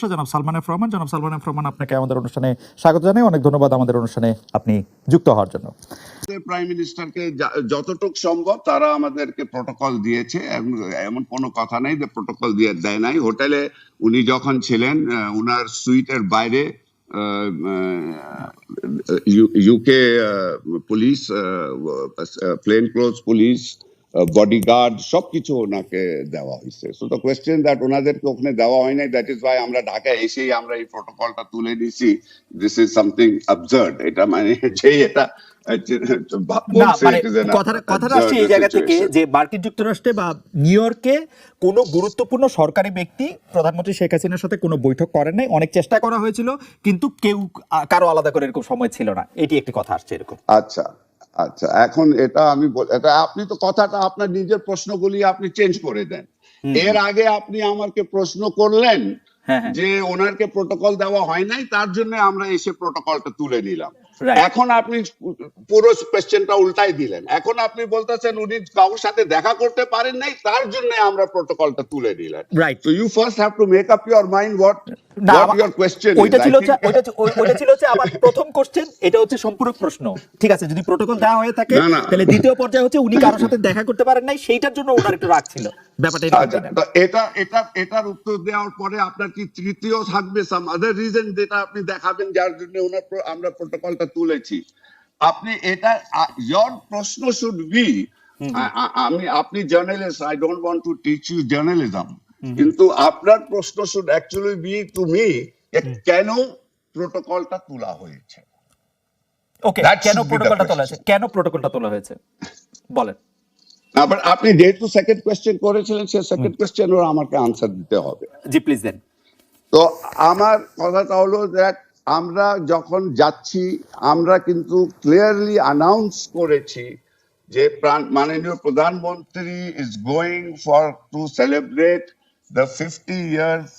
জনাব সালমান এফ রহমান। জনাব সালমান এফ রহমান, আপনাকে আমাদের অনুষ্ঠানে স্বাগত জানাই অনেক ধন্যবাদ আমাদের অনুষ্ঠানে আপনি যুক্ত হওয়ার জন্য। প্রাইম মিনিস্টারকে যতটুকু সম্ভব তারা আমাদেরকে প্রোটোকল দিয়েছে। এমন- কোনো কথা নেই যে প্রোটোকল দিয়ে দেয় নাই। হোটেলে উনি যখন ছিলেন উনার সুইটের বাইরে UK police plain close police bodyguard সবকিছু ওনাকে দেওয়া হয়েছে সো দ্য কোয়েশ্চেন দ্যাট ওনাদেরকে ওখানে দেওয়া হয় নাই দ্যাট ইজ ওয়াই আমরা ঢাকায় এসেই আমরা এই প্রোটোকলটা তুলে নিছি। দিস ইজ সামথিং অবজার্ড এটা মানে যে এটা মানে কথাটা কথাটা আসছে এই জায়গা থেকে যে মার্কিন যুক্তরাষ্ট্রে বা নিউ ইয়র্কে কোনো গুরুত্বপূর্ণ সরকারি ব্যক্তি প্রধানমন্ত্রী শেখ হাসিনার সাথে কোনো বৈঠক করেন নাই। অনেক চেষ্টা করা হয়েছিল কিন্তু কেউ কারও আলাদা করে এরকম সময় ছিল না। এটি একটি কথা আসছে এরকম। আচ্ছা। আচ্ছা এখন এটা আমি এটা আপনি তো কথাটা আপনার নিজের প্রশ্নগুলি আপনি চেঞ্জ করে দেন এর আগে আপনি আমাকে প্রশ্ন করলেন। যে ওনারকে প্রোটোকল দেওয়া হয় নাই তার জন্য আমরা এসে প্রোটোকলটা তুলে নিলাম। এখন আপনি পুরো কোয়েশ্চেনটা উল্টাই দিলেন। এখন আপনি বলতেছেন উনি কারোর সাথে দেখা করতে পারেন নাই তার জন্য আমরা প্রোটোকলটা তুলে নিলাম। Right. তো you first have to make up your mind what ওইটা ছিল ওইটা ছিল হচ্ছে আমার প্রথম কোশ্চেন এটা হচ্ছে সম্পূরক প্রশ্ন। ঠিক আছে যদি প্রোটোকল দেওয়া হয়ে থাকে। তাহলে দ্বিতীয় পর্যায়ে হচ্ছে উনি কারোর সাথে দেখা করতে পারেন নাই সেইটার জন্য ওনার একটু রাগ ছিল। ব্যাপারটা এটা আচ্ছা, এটা এটার উত্তর দেওয়ার পরে আপনার কি তৃতীয় থাকবে? সাম আদার রিজন যেটা আপনি দেখাবেন যার জন্য ওনার আমরা প্রোটোকলটা তুলেছি। আপনি এটা ইয়োর প্রশ্ন শুড বি আমি আপনি journalist I don't want to teach you journalism কিন্তু আপনার প্রশ্ন should actually be to me কেন প্রোটোকলটা তোলা হয়েছে? ওকে কেন প্রোটোকলটা তোলা. হয়েছে? কেন প্রোটোকলটা তোলা হয়েছে? বলেন। আবার আপনি যেহেতু সেকেন্ড কোয়েশ্চেন করেছিলেন সে সেকেন্ড কোয়েশ্চেন ওর আমাকে আনসার দিতে হবে। জি প্লিজ দেন তো আমার কথাটা হলো দ্যাট আমরা যখন যাচ্ছি আমরা কিন্তু ক্লিয়ারলি অ্যানাউন্স করেছি যে মাননীয় প্রধানমন্ত্রী is going for to celebrate the fifty years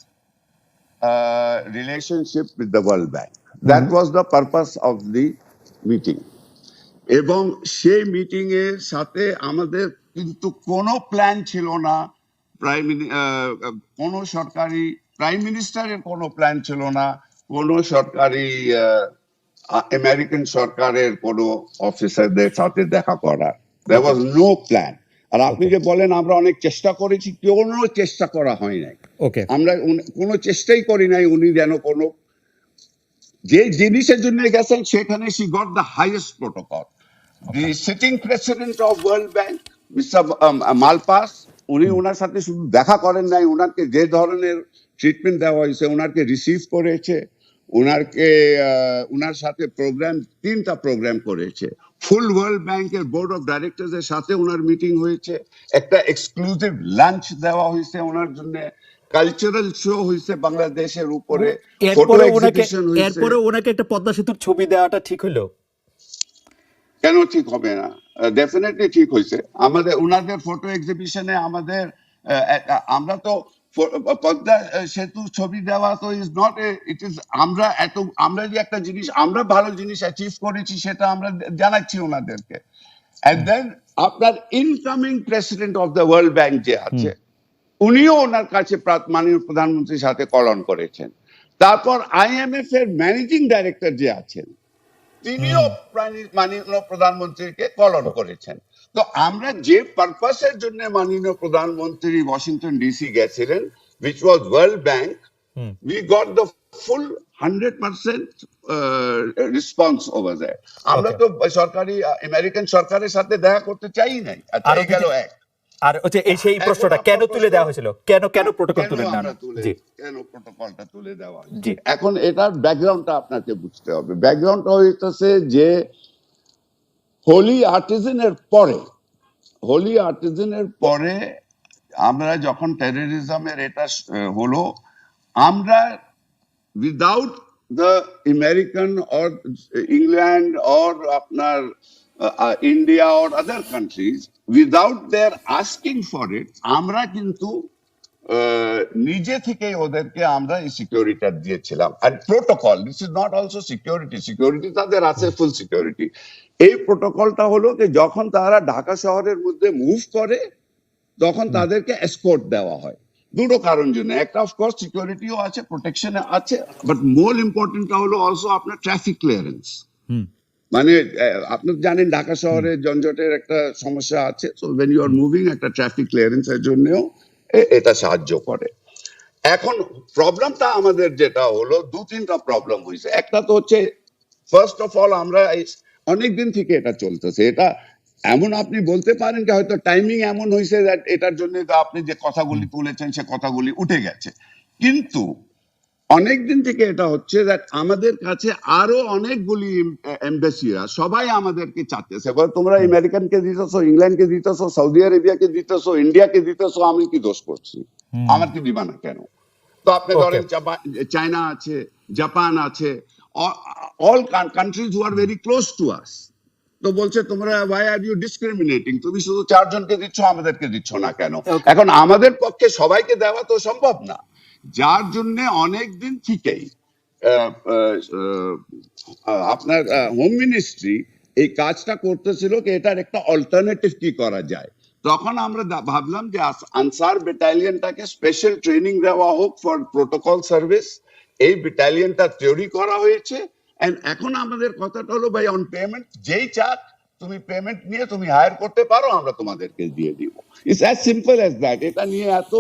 relationship with the world bank that was the purpose of the meeting এবং সেই মিটিং এর সাথে আমাদের কিন্তু কোনো প্ল্যান ছিল না প্রাইম কোনো সরকারি প্রাইম মিনিস্টারের কোনো প্ল্যান ছিল না কোনো সরকারি আমেরিকান সরকারের কোনো অফিসারদের সাথে দেখা করা দেয়ার ওয়াজ নো প্ল্যান আর আপনি যে বলেন আমরা অনেক চেষ্টা করেছি কোনো চেষ্টা করা হয় নাই। ওকে আমরা কোনো চেষ্টাই করি নাই উনি যেন কোনো যে জিনিসের জন্য গেছেন সেখানে she got the highest protocol the sitting president of world bank mister Malpass উনি ওনার সাথে শুধু দেখা করেন নাই ওনাকে যে ধরনের ট্রিটমেন্ট দেওয়া হয়েছে ওনাকে রিসিভ করেছে ওনারকে ওনার সাথে প্রোগ্রাম তিনটা প্রোগ্রাম করেছে। ফুল ওয়ার্ল্ড ব্যাংকের বোর্ড অফ ডাইরেক্টরস এর সাথে ওনার মিটিং হয়েছে। একটা এক্সক্লুসিভ লাঞ্চ দেওয়া হয়েছে ওনার জন্য। কালচারাল শো হয়েছে বাংলাদেশের উপরে। এরপরে ওনাকে একটা পদ্মা সেতুর ছবি দেওয়াটা ঠিক হলো? কেন ঠিক হবে না? ডেফিনেটলি ঠিক হয়েছে। আমাদের ওনাদের ফটো এক্সিবিশনে আমাদের আমরা তো সেতু ছবি দেওয়া তো ইজ নট ইট ইজ আমরা এত আমরা যে একটা জিনিস আমরা ভালো জিনিস অ্যাচিভ করেছি সেটা আমরা জানাচ্ছি ওনাদেরকে এন্ড দেন আপনার incoming president of the world bank যে আছে উনিও ওনার কাছে মাননীয় প্রধানমন্ত্রীর সাথে কলন করেছেন তারপর আইএমএফ এর ম্যানেজিং ডাইরেক্টর যে আছেন তিনিও মাননীয় প্রধানমন্ত্রীকে কলন করেছেন তো আমরা যে পারপাসের জন্য মাননীয় প্রধানমন্ত্রী ওয়াশিংটন ডিসি গেছিলেন which was world bank we got the full hundred percent response over there আমরা তো সরকারি আমেরিকান সরকারের সাথে দেখা করতে চাই নাই আরও গেল এক। আর হচ্ছে এই সেই প্রশ্নটা কেন তুলে দেওয়া হয়েছিল? কেন কেন প্রোটোকল তুলে? তুলে- জি। কেন প্রোটোকলটা তুলে দেওয়া জি। এখন এটার ব্যাকগ্রাউন্ডটা আপনাকে বুঝতে হবে। ব্যাকগ্রাউন্ডটা হইতেছে যে হোলি আর্টিজেনের পরে হোলি আর্টিজেনের পরে আমরা যখন টেরোরিজমের এটা হলো, আমরা without the American or England or আপনার India or other countries without their asking for it আমরা কিন্তু নিজে থেকে ওদেরকে আমরা এই সিকিউরিটি দিয়েছিলাম। আর protocol this is not also security security তাদের আছে ফুল সিকিউরিটি এই প্রোটোকলটা হলো যে যখন তারা ঢাকা শহরের মধ্যে মুভ করে তখন তাদেরকে এসকোর্ট দেওয়া হয়। দুটো কারণ জন্য। একটা অফকোর্স সিকিউরিটিও আছে প্রোটেকশনে আছে বাট মোর ইম্পর্টেন্টটা হলো অলসো আপনার ট্রাফিক ক্লিয়ারেন্স। মানে আপনি জানেন ঢাকা শহরে যানজটের একটা সমস্যা আছে। So when you are moving একটা ট্রাফিক ক্লিয়ারেন্সের জন্যও এটা সাহায্য করে। এখন প্রবলেমটা আমাদের যেটা হলো দু তিনটা প্রবলেম হয়েছে। একটা তো হচ্ছে ফার্স্ট অফ অল আমরা অনেক দিন থেকে এটা চলতেছে। এটা এমন আপনি বলতে পারেন যে হয়তো টাইমিং এমন হয়েছে এটার জন্য আপনি যে কথাগুলি তুলেছেন সে কথাগুলি উঠে গেছে। কিন্তু অনেক দিন থেকে এটা হচ্ছে that আমাদের কাছে আরও অনেকগুলি এম্বাসিরা সবাই আমাদেরকে চাচ্ছে। এবার তোমরা আমেরিকানকে দিতেছো ইংল্যান্ডকে দিতেছো সৌদি আরেবিয়াকে দিতেছো ইন্ডিয়াকে দিতেছো আমি কি দোষ করছি? আমার কি দিবা না কেন? তো আপনি ধরেন চায়না আছে জাপান আছে all countries who are very close to us তো বলছে তোমরা ওয়াই আর ইউ ডিসক্রিমিনেটিং তুমি শুধু চারজনকে দিচ্ছ আমাদেরকে দিচ্ছ না কেন? এখন আমাদের পক্ষে সবাইকে দেওয়া তো সম্ভব না। যার জন্য অনেক দিন থেকেই আপনার হোম মিনিস্ট্রি এই কাজটা করতেছিল কি এটার একটা অল্টারনেটিভ কি করা যায়। তখন আমরা ভাবলাম যে আনসার ব্যাটালিয়নটাকে স্পেশাল ট্রেনিং দেওয়া হোক ফর প্রোটোকল সার্ভিস এই ব্যাটালিয়নটা তৈরি করা হয়েছে। এন্ড এখন আমাদের কথাটা হলো, ভাই অন পেমেন্ট যেই চাক, তুমি পেমেন্ট নিয়ে তুমি হায়ার করতে পারো, আমরা তোমাদেরকে দিয়ে দিব। It's as simple as that এটা নিয়ে এত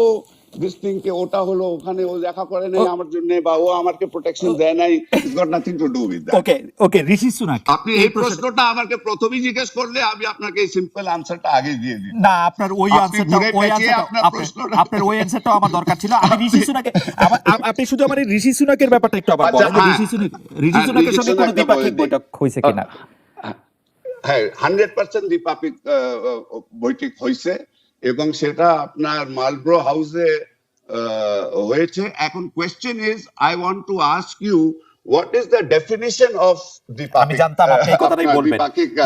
দিস ওটা হলো ওখানে ও দেখা করে নাই আমার জন্য বা ও আমাকে প্রোটেকশন দেয় নাই it's got nothing to do with that okay okay Rishi Sunak আপনি এই প্রশ্নটা আমাকে প্রথমেই জিজ্ঞেস করলে আমি আপনাকে এই সিম্পল আনসারটা আগে দিয়ে দিই না আপনার ওই আনসারটা ওই আনসারটা আপনার ওই আনসারটাও আমার দরকার ছিল। আমি ঋষি সুনাকে আপনি শুধু আমার ঋষি সুনাকের ব্যাপারটা একটু আবার আচ্ছা, বলেন। হ্যাঁ। ঋষি সুনাক ঋষি হ্যাঁ, সুনাকের সঙ্গে কোনো দ্বিপাক্ষিক বৈঠক হয়েছে কিনা? হ্যাঁ হান্ড্রেড পার্সেন্ট দ্বিপাক্ষিক বৈঠক হয়েছে। এবং সেটা আপনার মালব্রো হাউসে হয়েছে। এখন question is I want to ask you what is the definition of আমি জানতাম আপনি এই কথাটাই বলবেন।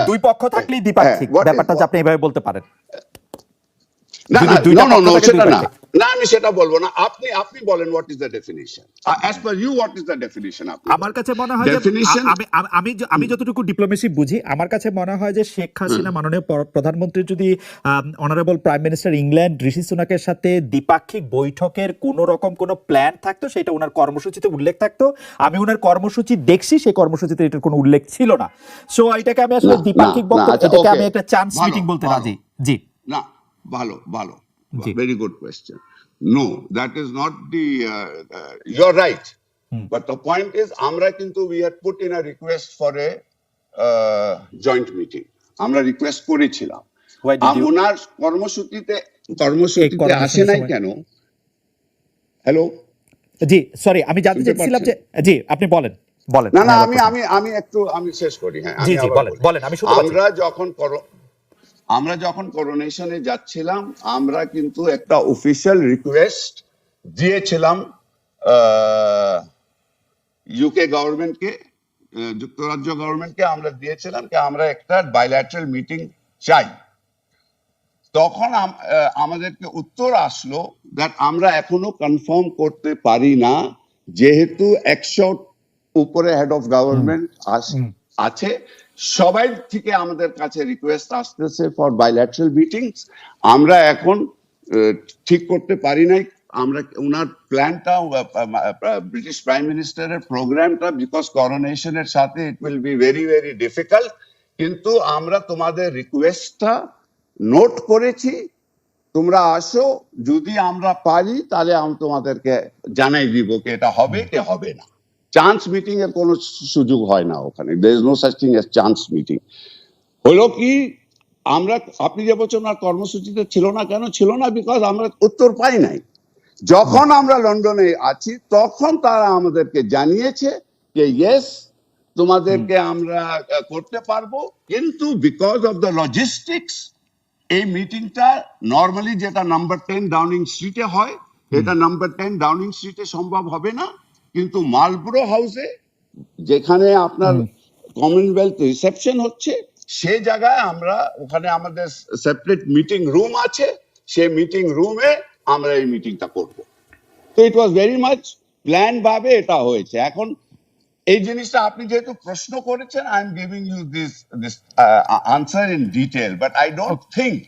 দুই পক্ষ থাকলেই দ্বিপাক্ষিক। হ্যাঁ, ব্যাপারটা আপনি এভাবে বলতে পারেন। না না না সেটা না। না আমি সেটা বলব না। আপনি আপনি বলেন what is the definition as per you what is the definition আপনি? আমার কাছে মনে হয় যে আমি আমি- আমি যতটুকু ডিপ্লোমেসি বুঝি আমার কাছে মনে হয় যে শেখ হাসিনা মাননীয় পর- প্রধানমন্ত্রী যদি honourable prime minister England Rishi সুনাকের সাথে দ্বিপাক্ষিক বৈঠকের কোন রকম কোনো প্ল্যান থাকতো সেটা ওনার কর্মসূচিতে উল্লেখ থাকতো। আমি ওনার কর্মসূচি দেখছি সেই কর্মসূচিতে এটার কোনো উল্লেখ ছিল না। সো এটাকে আমি আসলে দ্বিপাক্ষিক বক্তব্য আচ্ছা, এটাকে আমি একটা চান্স মিটিং বলতে। রাজি। জি। না ভালো ভালো। জি। Very good question no that is not the you are right but the point is আমরা কিন্তু we had put in a request for a joint meeting আমরা রিকোয়েস্ট করেছিলাম। Why did you? ওনার কর্মসূচিতে কর্মসূচিতে আসে নাই কেন? হ্যালো জি সরি আমি জানতে চাইছিলাম যে জি আপনি বলেন। বলেন না না হ্যাঁ, আমি আমি আমি একটু আমি শেষ করি হ্যাঁ জি, জি, বলেন, বলেন, আমি আমরা যখন করো- আমরা যখন করোনেশনে যাচ্ছিলাম আমরা কিন্তু একটা অফিসিয়াল রিকোয়েস্ট দিয়েছিলাম ইউকে গভর্নমেন্টকে যুক্তরাজ্য গভর্নমেন্টকে আমরা দিয়েছিলাম যে আমরা একটা বাইল্যাটারাল মিটিং চাই। তখন আমাদেরকে উত্তর আসলো দ্যাট আমরা এখনও কনফার্ম করতে পারি না যেহেতু একশো উপরে হেড অফ গভর্নমেন্ট আছে। সবাই থেকে আমাদের কাছে রিকোয়েস্ট আসতেছে ফর বাইল্যাটারাল মিটিংস আমরা এখন ঠিক করতে পারি নাই। আমরা ওনার প্ল্যানটা ব্রিটিশ প্রাইম মিনিস্টারের প্রোগ্রামটা বিকজ করোনেশনের সাথে it will be very very difficult কিন্তু আমরা তোমাদের রিকোয়েস্টটা নোট করেছি। তোমরা আসো, যদি আমরা পারি, তাহলে আমি তোমাদেরকে জানাই দিব কি এটা হবে কি হবে না। চান্স মিটিং এর কোনো সুযোগ হয় না ওখানে। There is no such thing as chance meeting হলো কি আমরা আপনি যে বলছেন ওনার কর্মসূচিতে ছিল না কেন? ছিল না বিকজ আমরা উত্তর পাই নাই। যখন আমরা লন্ডনে আছি তখন তারা আমাদেরকে জানিয়েছে যে ইয়েস তোমাদেরকে আমরা করতে পারব। কিন্তু বিকজ অফ দ্য লজিস্টিক্স এই মিটিংটা নর্মালি যেটা নাম্বার টেন ডাউনিং স্ট্রিটে হয় এটা নাম্বার টেন ডাউনিং স্ট্রিটে সম্ভব হবে না। কিন্তু মালব্রো হাউসে যেখানে আপনার কমনওয়েলথ রিসেপশন হচ্ছে সে জায়গায় আমরা ওখানে আমাদের সেপারেট মিটিং রুম আছে সেই মিটিং রুমে আমরা এই মিটিংটা করব। তো it was very much plan ভাবে এটা হয়েছে। এখন এই জিনিসটা আপনি যেহেতু প্রশ্ন করেছেন I am giving you this this answer in detail but I don't think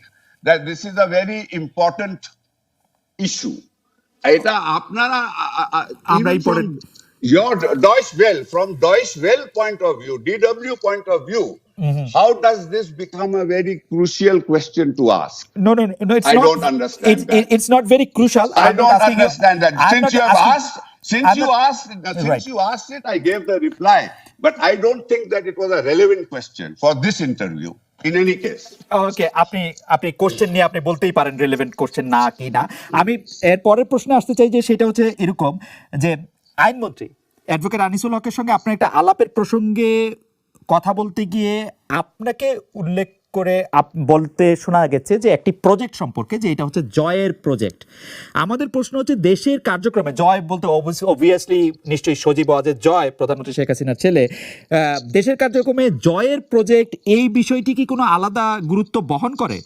that this is a very important issue এটা আপনারা আ- আ- আ- আমরা even এই পরে- from your Deutsche Welle from Deutsche Welle point of view DW point of view Mm-hmm. how does this become a very crucial question to ask No, no, no, no. It's I not, don't understand It's, that. it- it's not very crucial. I I'm not don't asking you- understand that. I'm Since not you have asking- asked, since I'm you not- asked, since Right. you asked it, I gave the reply. But I don't think that it was a relevant question for this interview. In any case okay আপনি আপনি question নিয়ে আপনি বলতেই পারেন relevant question না কি না। আমি এর পরের প্রশ্নে আসতে চাই যে সেটা হচ্ছে এরকম যে আইনমন্ত্রী অ্যাডভোকেট আনিসুল হকের সঙ্গে আপনার একটা আলাপের প্রসঙ্গে কথা বলতে গিয়ে আপনাকে উল্লেখ করে আপ- বলতে শোনা গেছে যে একটি প্রজেক্ট সম্পর্কে, যে এটা হচ্ছে জয়ের প্রজেক্ট আমাদের প্রশ্ন হচ্ছে, দেশের কার্যক্রমে জয় বলতে অবভিয়াসলি নিশ্চয়ই সজীব আছে জয়, প্রধানমন্ত্রী শেখ হাসিনার ছেলে। দেশের কার্যক্রমে জয়ের প্রজেক্ট এই বিষয়টি কি কোনো আলাদা গুরুত্ব বহন করে?